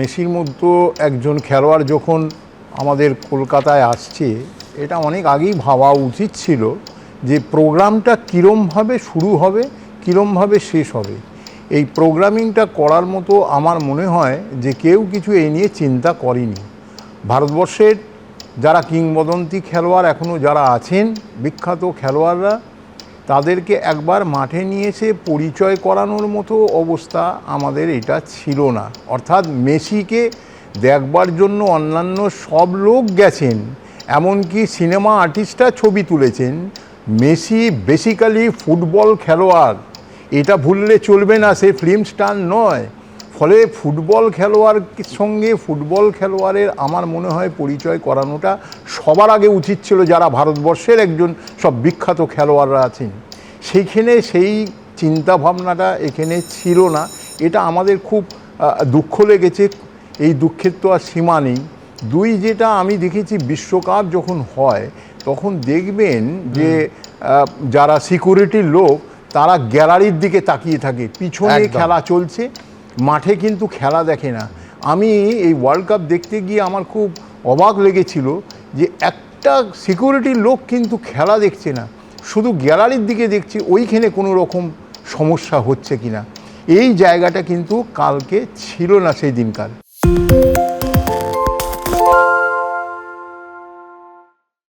মেসির মতো একজন খেলোয়াড় যখন আমাদের কলকাতায় আসছে, এটা অনেক আগেই ভাবা উচিত ছিল যে প্রোগ্রামটা কীরমভাবে শুরু হবে কীরমভাবে শেষ হবে। এই প্রোগ্রামিংটা করার মতো আমার মনে হয় যে কেউ কিছু এই নিয়ে চিন্তা করেনি। ভারতবর্ষের যারা কিংবদন্তি খেলোয়াড় এখনও যারা আছেন, বিখ্যাত খেলোয়াড়রা তাদেরকে একবার মাঠে নিয়ে এসে পরিচয় করানোর মতো অবস্থা আমাদের এটা ছিল না। অর্থাৎ মেসিকে দেখবার জন্য অন্যান্য সব লোক গেছেন, এমনকি সিনেমা আর্টিস্টরা ছবি তুলেছেন। মেসি বেসিক্যালি ফুটবল খেলোয়াড়। এটা ভুললে চলবে না, সে ফিল্ম স্টার নয়। ফলে ফুটবল খেলোয়াড়ের সঙ্গে ফুটবল খেলোয়াড়ের আমার মনে হয় পরিচয় করানোটা সবার আগে উচিত ছিল যারা ভারতবর্ষের একজন সব বিখ্যাত খেলোয়াড়রা আছেন। সেইখানে সেই চিন্তা ভাবনাটা এখানে ছিল না। এটা আমাদের খুব দুঃখ লেগেছে। এই দুঃখের তো আর সীমা নেই। দুই যেটা আমি দেখেছি বিশ্বকাপ যখন হয় তখন দেখবেন যে যারা সিকিউরিটির লোক তারা গ্যালারির দিকে তাকিয়ে থাকে। পিছনে খেলা চলছে। মাঠে কিন্তু খেলা দেখে না। আমি এই ওয়ার্ল্ড কাপ দেখতে গিয়ে আমার খুব অবাক লেগেছিল যে একটা সিকিউরিটির লোক কিন্তু খেলা দেখছে না। শুধু গ্যালারির দিকে দেখছি, ওইখানে কোনো রকম সমস্যা হচ্ছে কিনা। এই জায়গাটা কিন্তু কালকে ছিল না সেই দিনকার